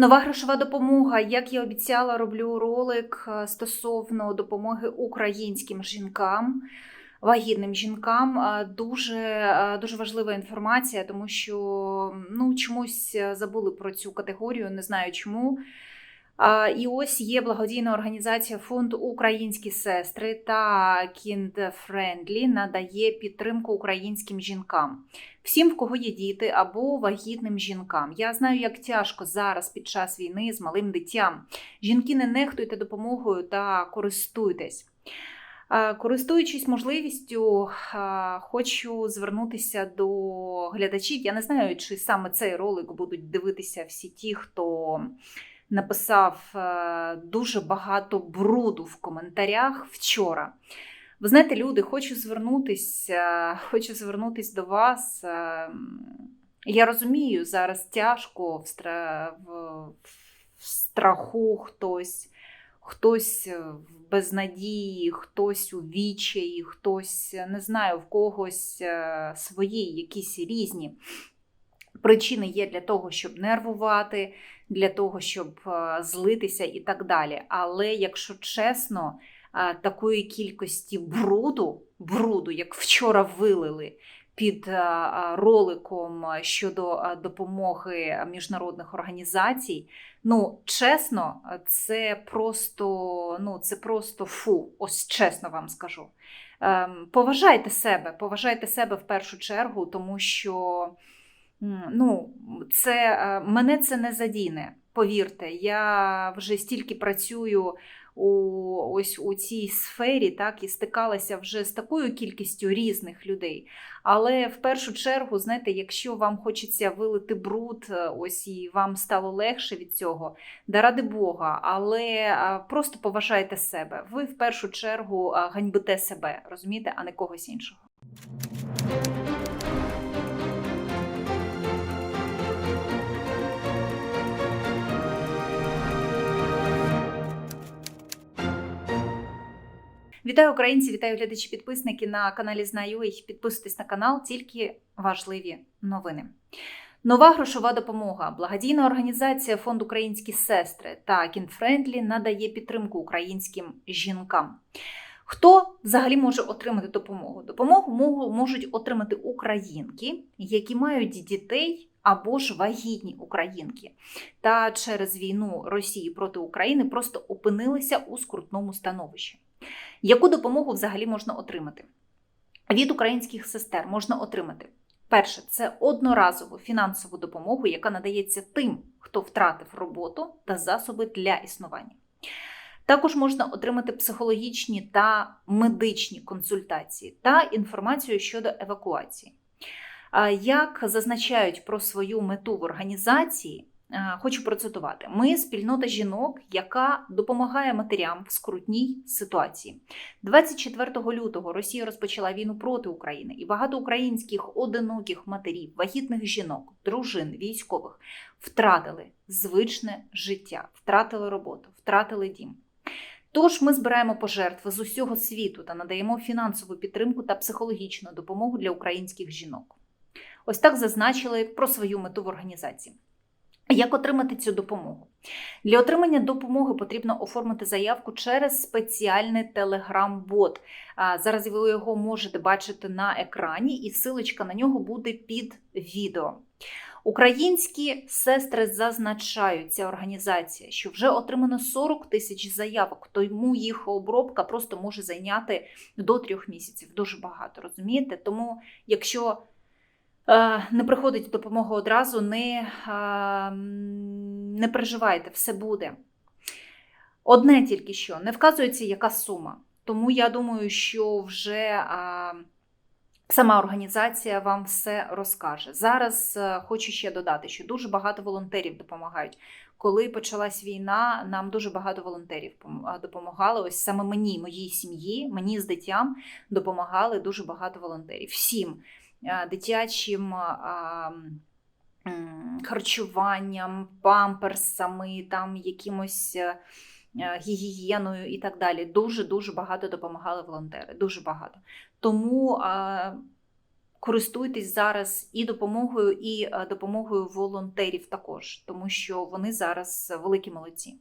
Нова грошова допомога. Як я обіцяла, роблю ролик е, стосовно допомоги українським жінкам, вагітним жінкам. Е, Дуже, е, дуже важлива інформація, тому що ну, чомусь забули про цю категорію, не знаю чому. І ось є благодійна організація Фонд Українські сестри та Kind Friendly надає підтримку українським жінкам. Всім, в кого є діти або вагітним жінкам. Я знаю, як тяжко зараз під час війни з малим дитям. Жінки не нехтуйте допомогою та користуйтесь. Користуючись можливістю, хочу звернутися до глядачів. Я не знаю, чи саме цей ролик будуть дивитися всі ті, хто написав е, дуже багато бруду в коментарях вчора. Ви знаєте, люди, хочу звернутися, хочу звернутися до вас. Е, Я розумію, зараз тяжко в, стра... в... в страху хтось, хтось в безнадії, хтось у відчаї, хтось, не знаю, в когось е, свої, якісь різні причини є для того, щоб нервувати, для того, щоб е, злитися і так далі. Але якщо чесно, е, такої кількості бруду, бруду, як вчора вилили під е, роликом щодо допомоги міжнародних організацій, ну чесно, це просто, ну, це просто фу, ось чесно вам скажу. Ем, Поважайте себе, поважайте себе в першу чергу, тому що. Ну, це е, мене це не задіне. Повірте, я вже стільки працюю у ось у цій сфері, так і стикалася вже з такою кількістю різних людей. Але в першу чергу, знаєте, якщо вам хочеться вилити бруд, е, ось і вам стало легше від цього, да ради Бога, але просто поважайте себе. Ви в першу чергу ганьбите себе, розумієте, а не когось іншого. Вітаю українці, вітаю глядачі, підписники на каналі Знаю. Підписуйтесь на канал, тільки важливі новини. Нова грошова допомога. Благодійна організація Фонд Українські сестри та Кінфрендлі надає підтримку українським жінкам. Хто взагалі може отримати допомогу? Допомогу можуть отримати українки, які мають дітей або ж вагітні українки, та через війну Росії проти України просто опинилися у скрутному становищі. Яку допомогу взагалі можна отримати? Від українських сестер можна отримати. Перше, це одноразову фінансову допомогу, яка надається тим, хто втратив роботу та засоби для існування. Також можна отримати психологічні та медичні консультації та інформацію щодо евакуації. Як зазначають про свою мету в організації, хочу процитувати: ми спільнота жінок, яка допомагає матерям в скрутній ситуації. 24 лютого Росія розпочала війну проти України, і багато українських одиноких матерів, вагітних жінок, дружин, військових втратили звичне життя, втратили роботу, втратили дім. Тож ми збираємо пожертви з усього світу та надаємо фінансову підтримку та психологічну допомогу для українських жінок. Ось так зазначили про свою мету в організації. Як отримати цю допомогу? Для отримання допомоги потрібно оформити заявку через спеціальний телеграм-бот. Зараз ви його можете бачити на екрані, і силочка на нього буде під відео. Українські сестри зазначають ця організація, що вже отримано 40 тисяч заявок, тому їх обробка просто може зайняти до трьох місяців. Дуже багато, розумієте? Тому, якщо не приходить допомога одразу, не, е, не переживайте, все буде. Одне тільки що не вказується, яка сума. Тому я думаю, що вже а, сама організація вам все розкаже. Зараз е, хочу ще додати, що дуже багато волонтерів допомагають. Коли почалась війна, нам дуже багато волонтерів допомагали. Ось саме мені, моїй сім'ї, мені з дитям допомагали дуже багато волонтерів. Всім дитячим. Харчуванням, памперсами, там якимось е, е, гігієною і так далі. Дуже дуже багато допомагали волонтери. Дуже багато. Тому е, користуйтесь зараз і допомогою, і е, допомогою волонтерів також, тому що вони зараз великі молодці.